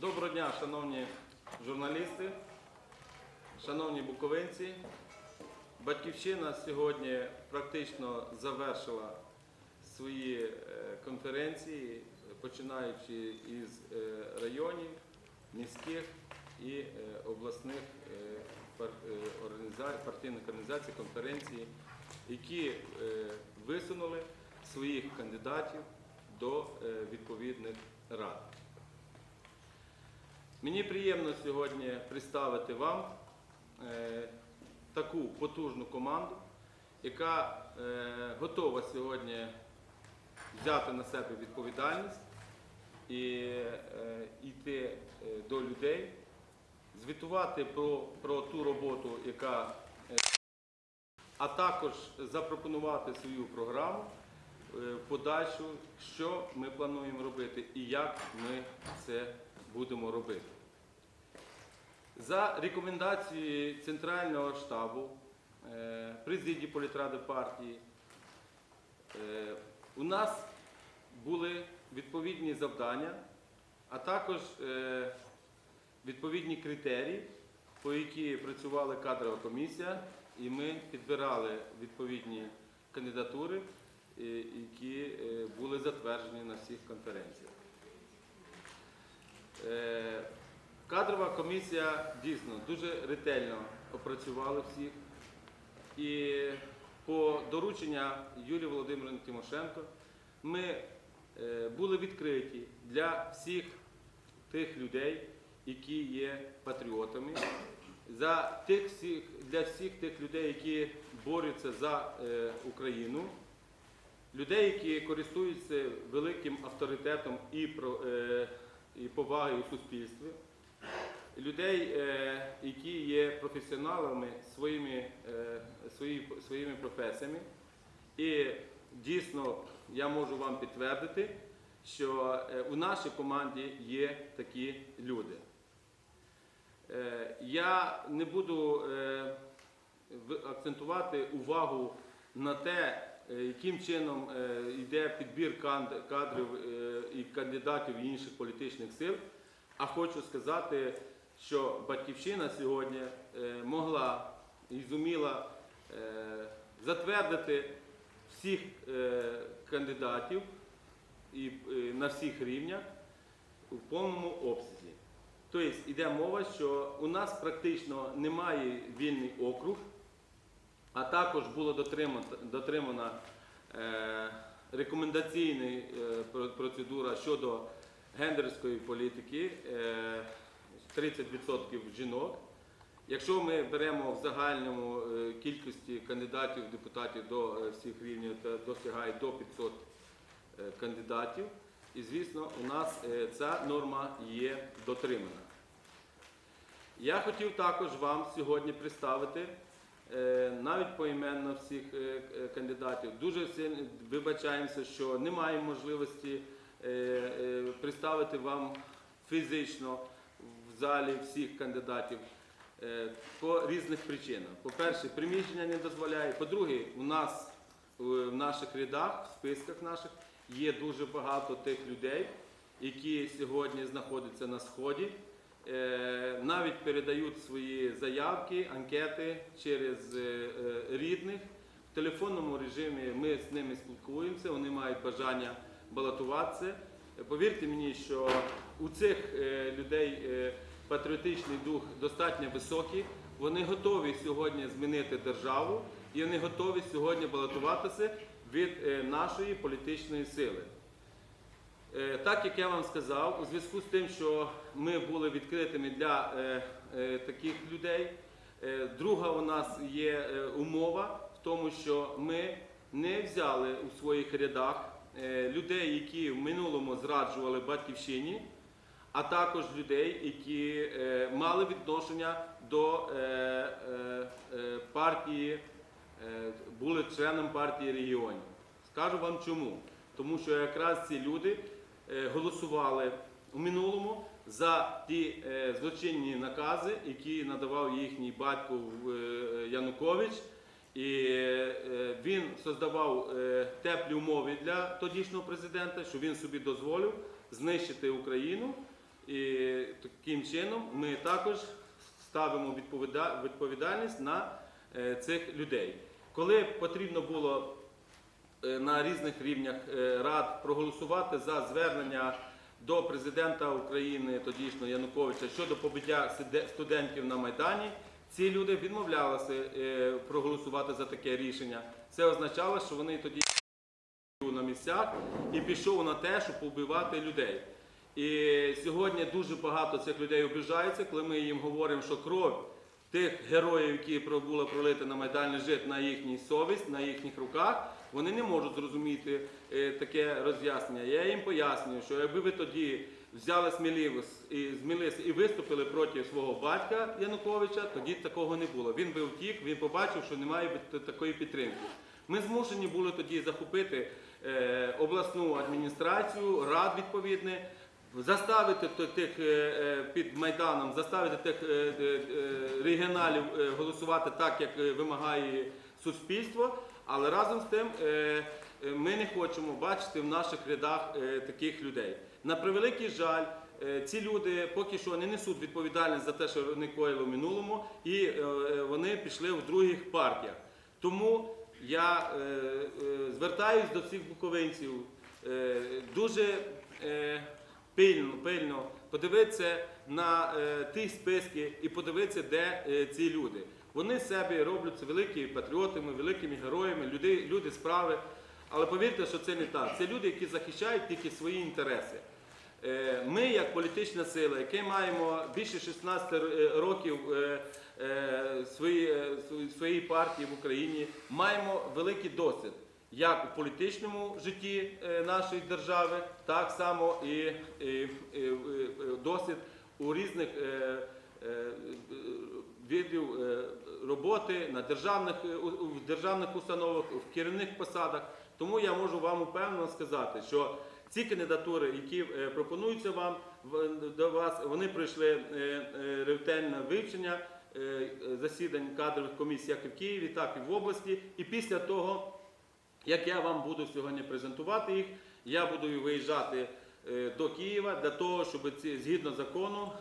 Доброго дня, шановні журналісти, шановні буковинці. Батьківщина сьогодні практично завершила свої е, конференції, починаючи із е, районів, міських і е, обласних партійних організацій, конференцій, які висунули своїх кандидатів до е, відповідних рад. Мені приємно сьогодні представити вам е, таку потужну команду, яка е, готова сьогодні взяти на себе відповідальність і йти до людей, звітувати про, про ту роботу, яка а також запропонувати свою програму подальшу, що ми плануємо робити і як ми це будемо робити. За рекомендацією Центрального штабу е, президії політради партії е, у нас були відповідні завдання, а також е, відповідні критерії, по які працювала кадрова комісія, і ми підбирали відповідні кандидатури, е, які е, були затверджені на всіх конференціях. Е, Кадрова комісія дійсно дуже ретельно опрацювала всіх. І по дорученню Юлії Володимирівни Тимошенко ми е, були відкриті для всіх тих людей, які є патріотами, за тих всіх, для всіх тих людей, які борються за е, Україну, людей, які користуються великим авторитетом і, е, і повагою у суспільстві, людей, е, які є професіоналами своїми, е, свої- своїми професіями. І дійсно я можу вам підтвердити, що у нашій команді є такі люди. Я не буду акцентувати увагу на те, яким чином е, йде підбір кадрів е, і кандидатів інших політичних сил, а хочу сказати, що Батьківщина сьогодні е, могла і зуміла е, затвердити всіх е, кандидатів і е, на всіх рівнях в повному обсязі. Тобто йде мова, що у нас практично немає вільний округ, а також була дотримана, дотримана е, рекомендаційна е, процедура щодо гендерської політики, е, 30% жінок. Якщо ми беремо в загальному е, кількості кандидатів, депутатів до е, всіх рівнів, то досягає до 500 е, кандидатів. І, звісно, у нас е, ця норма є дотримана. Я хотів також вам сьогодні представити навіть поіменно всіх е, е, кандидатів. Дуже вибачаємося, що немає можливості е, е, представити вам фізично в залі всіх кандидатів е, по різних причинах. По-перше, приміщення не дозволяє. По-друге, у нас е, в наших рядах, в списках наших є дуже багато тих людей, які сьогодні знаходяться на сході. Е, навіть передають свої заявки, анкети через е, е, рідних. В телефонному режимі ми з ними спілкуємося, вони мають бажання балотуватися. Повірте мені, що у цих людей патріотичний дух достатньо високий. Вони готові сьогодні змінити державу і вони готові сьогодні балотуватися від нашої політичної сили. Е, Так як я вам сказав, у зв'язку з тим, що ми були відкритими для е, е, таких людей, друга у нас є умова в тому, що ми не взяли у своїх рядах людей, які в минулому зраджували батьківщині, а також людей, які мали відношення до партії, були членом партії регіонів. Скажу вам чому. Тому що якраз ці люди голосували у минулому за ті е, злочинні накази, які надавав їхній батько е, Янукович. І е, він создавав е, теплі умови для тодішнього президента, що він собі дозволив знищити Україну. І таким чином ми також ставимо відповідальність на е, цих людей. Коли потрібно було е, на різних рівнях е, рад проголосувати за звернення до президента України тодішнього Януковича щодо побиття студентів на Майдані, ці люди відмовлялися е, проголосувати за таке рішення. Це означало, що вони тоді на місцях і пішов на те, щоб побивати людей. І сьогодні дуже багато цих людей обіжаються, коли ми їм говоримо, що кров тих героїв, які була пролита на Майдані жит на їхній совість, на їхніх руках, вони не можуть зрозуміти е, таке роз'яснення. Я їм пояснюю, що якби ви тоді взяли сміливість і змілися і виступили проти свого батька Януковича, тоді такого не було. Він би втік, він побачив, що немає такої підтримки. Ми змушені були тоді захопити е, обласну адміністрацію, рад відповідне, заставити тих е, під Майданом, заставити тих регіоналів голосувати так, як вимагає суспільство. Але разом з тим е, е, ми не хочемо бачити в наших рядах е, таких людей. На превеликий жаль, ці люди поки що не несуть відповідальність за те, що вони коїли в минулому, і вони пішли в других партіях. Тому я звертаюсь до всіх буковинців дуже пильно, пильно подивитися на ті списки і подивитися, де ці люди. Вони себе робляться великими патріотами, великими героями, люди, люди справи. Але повірте, що це не так. Це люди, які захищають тільки свої інтереси. Е, Ми, як політична сила, які маємо більше 16 років е, свої- е, свої- своєї партії в Україні, маємо великий досвід як у політичному житті нашої держави, так само і, і, і, досвід у різних видів роботи на державних, е, в державних установах, в керівних посадах. Тому я можу вам упевнено сказати, що ці кандидатури, які е, пропонуються вам до вас, вони пройшли е, ретельне вивчення засідань кадрових комісій як в Києві, так і в області. І після того, як я вам буду сьогодні презентувати їх, я буду виїжджати до Києва для того, щоб ці, згідно закону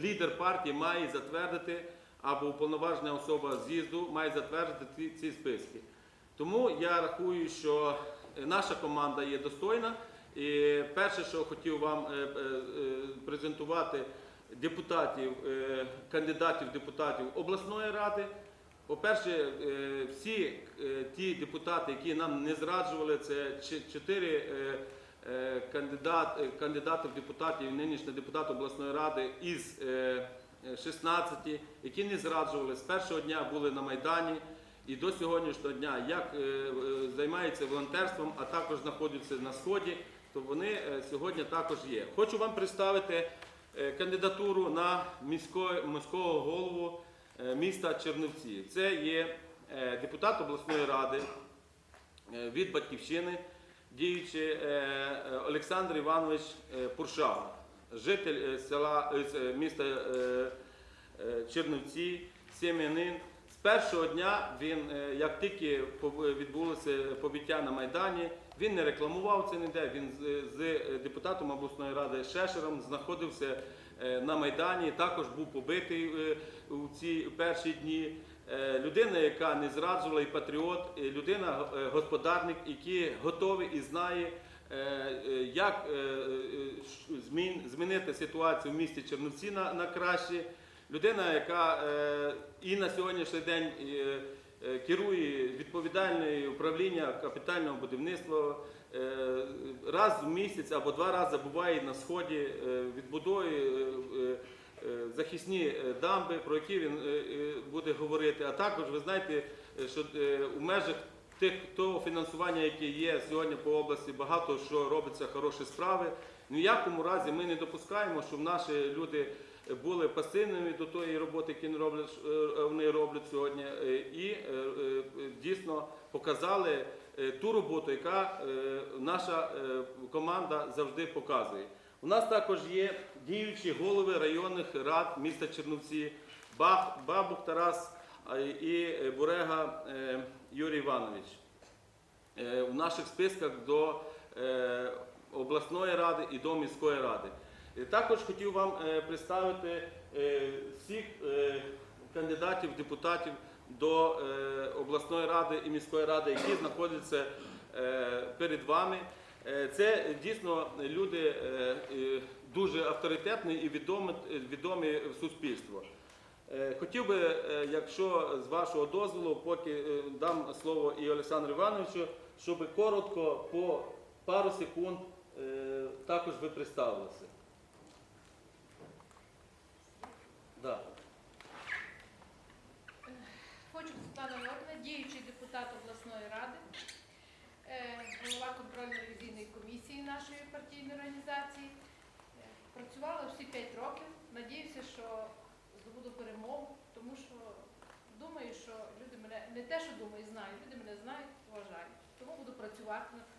лідер партії має затвердити або уповноважена особа з'їзду має затвердити ці, ці списки. Тому я рахую, що е, наша команда є достойна. І перше, що хотів вам е, е, презентувати депутатів, кандидатів депутатів обласної ради. По-перше, всі ті депутати, які нам не зраджували, це чотири кандидат, кандидати в депутатів, нинішні депутати обласної ради із 16, які не зраджували. З першого дня були на Майдані і до сьогоднішнього дня як е, е, займаються волонтерством, а також знаходяться на сході, то вони е, сьогодні також є. Хочу вам представити кандидатуру на міського, голову міста Чернівці. Це є депутат обласної ради від батьківщини, діючий Олександр Іванович Пуршава, житель е, села е, е, міста Чернівці, сім'янин. З першого дня він, як тільки відбулося побиття на Майдані, він не рекламував це ніде. Він з, депутатом обласної ради Шешером знаходився на Майдані, також був побитий у ці перші дні. Людина, яка не зраджувала і патріот, людина господарник, який готовий і знає, як е, е, ш- змін, змінити ситуацію в місті Чернівці на, на краще. Людина, яка е, і на сьогоднішній день е, е, керує відповідальне управління капітального будівництва. е, Раз в місяць або два рази буває на сході, е, відбудовує е, е, е, захисні е, дамби, про які він е, е, буде говорити. А також ви знаєте, е, що е, у межах тих того фінансування, яке є сьогодні по області, багато що робиться хороші справи. Ні в якому разі ми не допускаємо, щоб наші люди були пасивними до тої роботи, яку е, вони роблять сьогодні, е, і е, дійсно показали ту роботу, яка наша команда завжди показує. У нас також є діючі голови районних рад міста Чернівці, Бабух Тарас і Бурега Юрій Іванович. Е, В наших списках до е, обласної ради і до міської ради. Е, Також хотів вам е, представити е, всіх е, кандидатів, депутатів до е, обласної ради і міської ради, які знаходяться е, перед вами. Е, Це дійсно люди е, е, дуже авторитетні і відомі, в суспільству. Е, Хотів би, е, якщо з вашого дозволу, поки е, дам слово і Олександру Івановичу, щоб коротко по пару секунд також ви представилися. Да. Хочу Світлана Львовна, діючий депутат обласної ради, голова контрольно-ревізійної комісії нашої партійної організації. Працювала всі 5 років. Надіюся, що здобуду перемогу, тому що думаю, що люди мене не те, що думаю, знають, люди мене знають, вважають. Тому буду працювати натхненно.